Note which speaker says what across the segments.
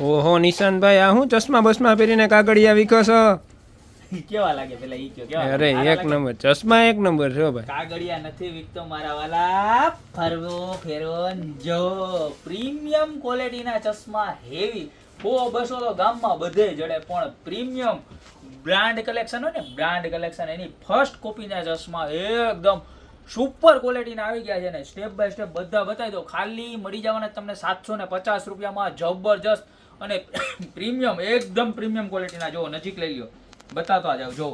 Speaker 1: ઓહો નિશાંતભાઈ આ હું ચશ્મા બસમાં પહેરીને કાગળિયા વિકો છો?
Speaker 2: કેવા લાગે પેલા ઈ કયો કેવા
Speaker 1: અરે એક નંબર ચશ્મા એક નંબર છે ભાઈ.
Speaker 2: કાગળિયા નથી વિકતો મારા વાલા. ફરવો ફેરવો જો. પ્રીમિયમ ક્વોલિટીના ચશ્મા હેવી. સો બસો તો ગામમાં બધે જડે પણ પ્રીમિયમ બ્રાન્ડ કલેક્શન હોય ને બ્રાન્ડ કલેક્શન એની ફર્સ્ટ કોપીના ચશ્મા એકદમ સુપર ક્વોલિટીના આવી ગયા છે ને સ્ટેપ બાય સ્ટેપ બધા બતાવી દો ખાલી મળી જવાના તમને સાતસો ને પચાસ રૂપિયામાં જબરજસ્ત અને પ્રીમિયમ એકદમ પ્રીમિયમ ક્વોલિટીના જો નજીક લઈ લ્યો. બતાવતો આ જાવ જો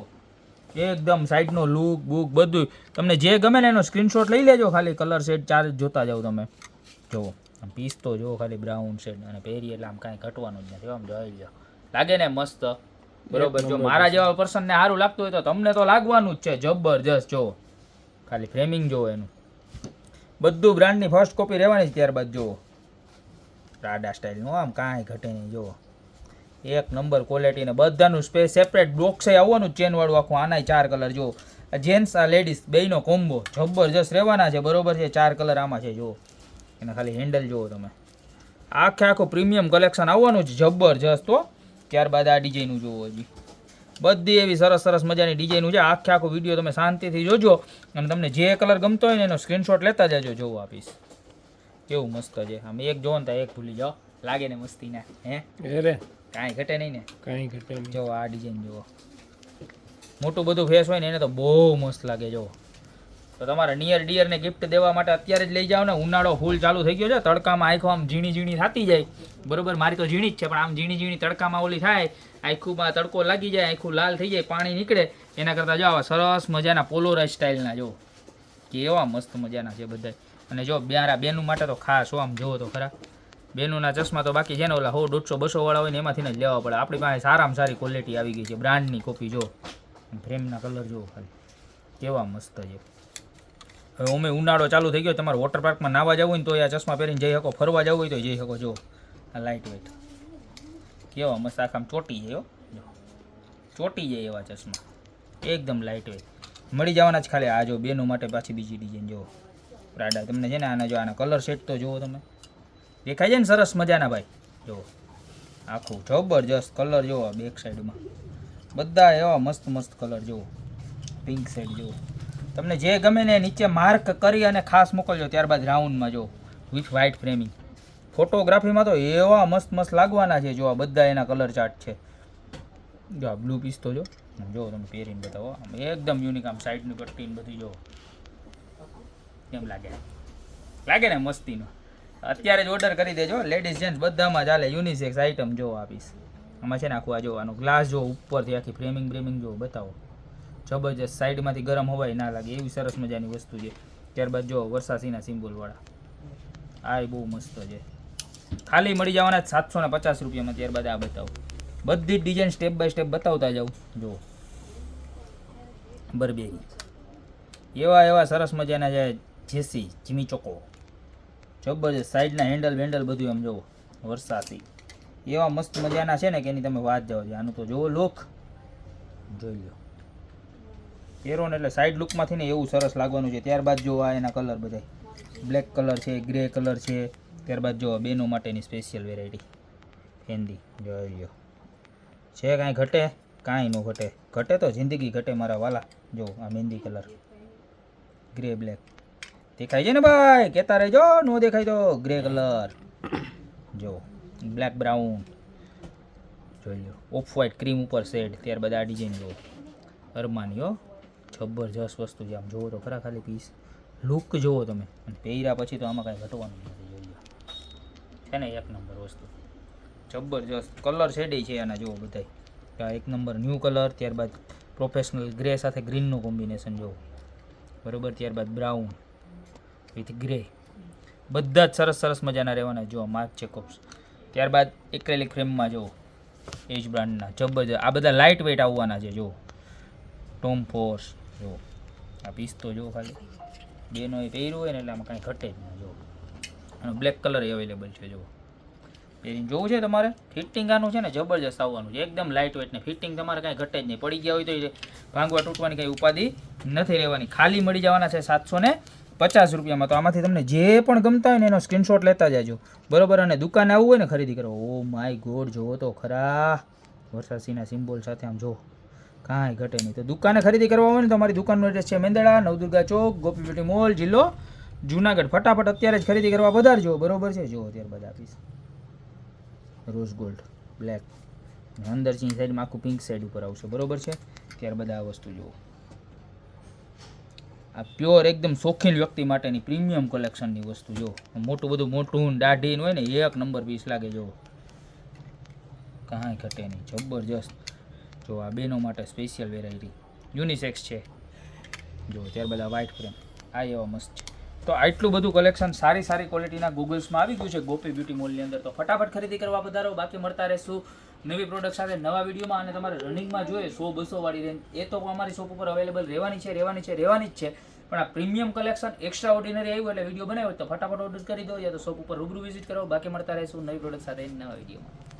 Speaker 2: એકદમ સાઈડનો લુક બુક બધું તમને જે ગમે ને એનો સ્ક્રીનશોટ લઈ લેજો ખાલી કલર શેડ ચાર જોતા જાઓ તમે. જુઓ પીસ તો જુઓ ખાલી બ્રાઉન શેડ અને પહેરી એટલે આમ કાંઈ ઘટવાનું જ નથી આમ જોઈ લો લાગે ને મસ્ત. બરોબર જો મારા જેવા પર્સનને સારું લાગતું હોય તો તમને તો લાગવાનું જ છે જબરજસ્ત જુઓ. ખાલી ફ્રેમિંગ જુઓ એનું. બધું બ્રાન્ડની ફર્સ્ટ કોપી રહેવાની જ ત્યારબાદ જુઓ. રાડા સ્ટાઇલનું આમ કાંઈ ઘટે નહીં. જુઓ. એક નંબર ક્વોલિટી ને બધાનું સ્પેસ સેપરેટ બોક્સ આવવાનું ચેનવાળું આખું. આનાય ચાર કલર જો જેન્ટ્સ આ લેડીઝ બેયનો કોમ્બો જબરજસ્ત રહેવાના છે. બરોબર છે? ચાર કલર આમાં છે. જુઓ. એના ખાલી હેન્ડલ જુઓ તમે. આખે આખું પ્રીમિયમ કલેક્શન આવવાનું છે જબરજસ્ત તો ત્યારબાદ આ ડિઝાઇનનું જુઓ હજી. બધી એવી સરસ સરસ મજાની ડિઝાઇનનું છે. આખે આખો વીડિયો તમે શાંતિથી જોજો. અને તમને જે કલર ગમતો હોય ને એનો સ્ક્રીનશોટ લેતા જજો. જોવો આપીશ કેવું મસ્ત છે. આમ એક જોવો ને તો એક ભૂલી જાઓ. લાગે ને મસ્તી ને હે?
Speaker 1: અરે
Speaker 2: કાંઈ ઘટે નહીં ને.
Speaker 1: કાંઈ ઘટે નહીં.
Speaker 2: જો આ ડિઝાઇન જુઓ. મોટું બધું ફેસ હોય ને એને તો બહુ મસ્ત લાગે જો તો તમારે નિયર ડિયરને ગિફ્ટ દેવા માટે અત્યારે જ લઈ જાઓ ને. ઉનાળો ફૂલ ચાલુ થઈ ગયો છે. તડકામાં આખો આમ ઝીણી ઝીણી થતી જાય. બરોબર મારી તો ઝીણી જ છે પણ આમ ઝીણી ઝીણી તડકામાં ઓલી થાય. આખુંમાં તડકો લાગી જાય આખું લાલ થઈ જાય પાણી નીકળે. એના કરતાં જો આવા સરસ મજાના પોલોરાઇઝ સ્ટાઇલના જો કેવા મસ્ત મજાના છે બધા અને જો બ્યારા બેનું માટે તો ખાસ હો, આમ જોવો તો ખરા. બેનુંના ચશ્મા તો બાકી છે ને, ઓલા હો, દોઢસો બસો વાળા હોય ને, એમાંથી જ લેવા પડે. આપણી પાસે સારામાં સારી ક્વોલિટી આવી ગઈ છે બ્રાન્ડની કોપી જો. ફ્રેમના કલર જુઓ ખાલી. કેવા મસ્ત છે. હવે અમે ઉનાળો ચાલુ થઈ ગયો, તમારે વોટર પાર્કમાં નાવા જવું હોય ને, તો આ ચશ્મા પહેરીને જઈ શકો. ફરવા જવું હોય તો જઈ શકો, જો. આ લાઇટ વેટ કેવા મસ્ત આખા આમ ચોટી જાય ચોટી જાય એવા ચશ્મા. એકદમ લાઇટ વેટ મળી જવાના જ ખાલી આ જો બેનું માટે પાછી બીજી ડિઝાઇન જુઓ પ્રાડા તમને છે ને આના જો આના કલર સેટ તો જુઓ તમે. દેખાય છે ને સરસ મજાના ભાઈ. જુઓ. આખું જબરજસ્ત કલર જુઓ બેક સાઈડમાં બધા એવા મસ્ત મસ્ત કલર જુઓ. પિંક સાઈડ જુઓ. તમને જે ગમે ને નીચે માર્ક કરી અને ખાસ મોકલજો, ત્યારબાદ રાઉન્ડમાં જો વિથ વ્હાઇટ ફ્રેમિંગ ફોટોગ્રાફીમાં તો એવા મસ્ત મસ્ત લાગવાના છે જો આ બધા એના કલર ચાર્ટ છે. જો આ બ્લુ પીસ તો જો જો તમે પહેરીને બતાવો. એકદમ યુનિક આમ સાઈડની પટ્ટી ને બધી જો કેમ લાગે? લાગે ને મસ્તીનો? અત્યારે જ ઓર્ડર કરી દેજો. લેડીઝ જેન્ટ્સ બધામાં ચાલે યુનિસેક્સ આઇટમ જો આપીશ. આમાં છે ને આખું આ જોવાનું. ગ્લાસ જો ઉપરથી આખી ફ્રેમિંગ બ્રેમિંગ જો બતાવો. જબરજસ્ત સાઈડમાંથી ગરમ હવાય ના લાગે. એવી સરસ મજાની વસ્તુ છે. ત્યારબાદ જો વરસાસીના સિમ્બોલવાળા આ બહુ મસ્ત છે. ખાલી મળી જવાના સાતસો ને પચાસ રૂપિયામાં ત્યારબાદ આ બતાવો. બધી જ ડિઝાઇન સ્ટેપ બાય સ્ટેપ બતાવતા જાઉં જો. બરબેરી. એવા એવા સરસ મજાના છે જેસી, જીમી ચોકો. જબરજસ્ત સાઈડના હેન્ડલ વેન્ડલ બધું એમ જુઓ વરસાતી એવા મસ્ત મજાના છે ને કે એની તમે વાત જાઓ છો. આનું તો જુઓ લુક જોઈ લો એરોન એટલે સાઈડ લુકમાંથી ને એવું સરસ લાગવાનું છે. ત્યારબાદ જો આ એના કલર બધા બ્લેક કલર છે ગ્રે કલર છે. ત્યારબાદ જો બેનો માટેની સ્પેશિયલ વેરાયટી હેન્દી જોઈ લો છે કાંઈ ઘટે? કાંઈ ન ઘટે. ઘટે તો જિંદગી ઘટે મારા વાલા. જો આ મહેંદી કલર ગ્રે બ્લેક દેખાય છે ને ભાઈ? કહેતા રહેજો, નો દેખાય તો. ગ્રે કલર જો બ્લેક બ્રાઉન જોઈ લો ઓફ વ્હાઇટ ક્રીમ ઉપર શેડ ત્યારબાદ આ ડિઝાઇન જો અરમાની, હો. જબરજસ્ત વસ્તુ છે. આમ જુઓ તો ખરા ખાલી પીસ લુક જુઓ તમે. અને પહેર્યા પછી તો આમાં કાંઈ ઘટવાનું નથી, જોઈ લો છે ને એક નંબર વસ્તુ. જબરજસ્ત કલર શેડે છે આના, જુઓ બધાય. એક નંબર ન્યૂ કલર ત્યારબાદ પ્રોફેશનલ ગ્રે સાથે ગ્રીનનું કોમ્બિનેશન જુઓ. બરોબર? ત્યારબાદ બ્રાઉન વિથ ગ્રે. બધા જ સરસ સરસ મજાના રહેવાના જુઓ, માર્ક ચેકોપ્સ ત્યારબાદ એક્રેલિક ફ્રેમમાં જુઓ, એજ બ્રાન્ડના, જબરજસ્ત. આ બધા લાઇટ વેઇટ આવવાના છે, જુઓ. ટોમ ફોર્સ જુઓ. આ પીસ તો જુઓ ખાલી. બેનો એ પહેર્યું હોય ને એટલે આમાં કાંઈ ઘટે જ નહીં, જુઓ. અને બ્લેક કલર એ અવેલેબલ છે, જુઓ. પહેરીને જોવું છે તમારે? ફિટિંગ આનું છે ને જબરજસ્ત આવવાનું છે. એકદમ લાઇટ વેટ ને ફિટિંગ તમારે કાંઈ ઘટે જ નહીં. પડી ગયા હોય તો ભાંગવા તૂટવાની કાંઈ ઉપાધિ નથી રહેવાની. ખાલી મળી જવાના છે સાતસો ને પચાસ રૂપિયામાં તો આમાંથી તમને જે પણ ગમતા હોય ને એનો સ્ક્રીનશોટ લેતા જાજો. બરોબર, અને દુકાને આવવું હોય ને ખરીદી કરો. ઓ માય ગોડ, જોવો તો ખરા. વરસાદસિંહના સિમ્બોલ સાથે આમ જો. કાંઈ ઘટે નહીં. તો દુકાને ખરીદી કરવા હોય ને તો અમારી દુકાનનો એડ્રેસ છે મેંદડા, નવદુર્ગા ચોક, ગોપી બ્યુટી મોલ, જિલ્લો, જુનાગઢ. ફટાફટ અત્યારે જ ખરીદી કરવા વધારજો બરોબર છે? જો ત્યારબાદ આપીશ. Rose gold, black. અંદરની સાઈડમાં આખું પિંક સાઈડ ઉપર આવશે. બરોબર છે? ત્યારબાદ આ વસ્તુ જુઓ. આ પ્યોર એકદમ શોખીન વ્યક્તિ માટેની પ્રીમિયમ કલેક્શનની વસ્તુ, જો. મોટું બધું મોટું ને દાઢી ને હોય ને, એક નંબર પીસ લાગે, જો. કાંઈ ઘટે નહીં. જબરજસ્ત. જો, આ બેનો માટે સ્પેશિયલ વેરાયટી યુનિસેક્સ છે. જો, ત્યારબાદ આ વ્હાઇટ ફ્રેમ આ એવા મસ્ત છે. તો આટલું બધું કલેક્શન સારી સારી ક્વોલિટીના ગૂગલ્સમાં આવી ગયું છે. ગોપી બ્યુટી મોલની અંદર તો ફટાફટ ખરીદી કરવા વધારો બાકી મળતા રહેશું નવી પ્રોડક્ટ સાથે નવા વિડીયોમાં અને તમારે રનિંગમાં જોઈએ સો બસો વાળી રેન્જ એ તો અમારી શોપ ઉપર અવેલેબલ રહેવાની છે રહેવાની છે, રહેવાની જ છે. પણ આ પ્રીમિયમ કલેક્શન એક્સ્ટ્રા ઓર્ડિનરી આવ્યું એટલે વીડિયો બનાવ્યો તો ફટાફટ ઓર્ડર કરી દો. યા તો શોપ ઉપર રૂબરૂ વિઝિટ કરો. બાકી મળતા રહેશું નવી પ્રોડક્ટ સાથે નવા વિડીયોમાં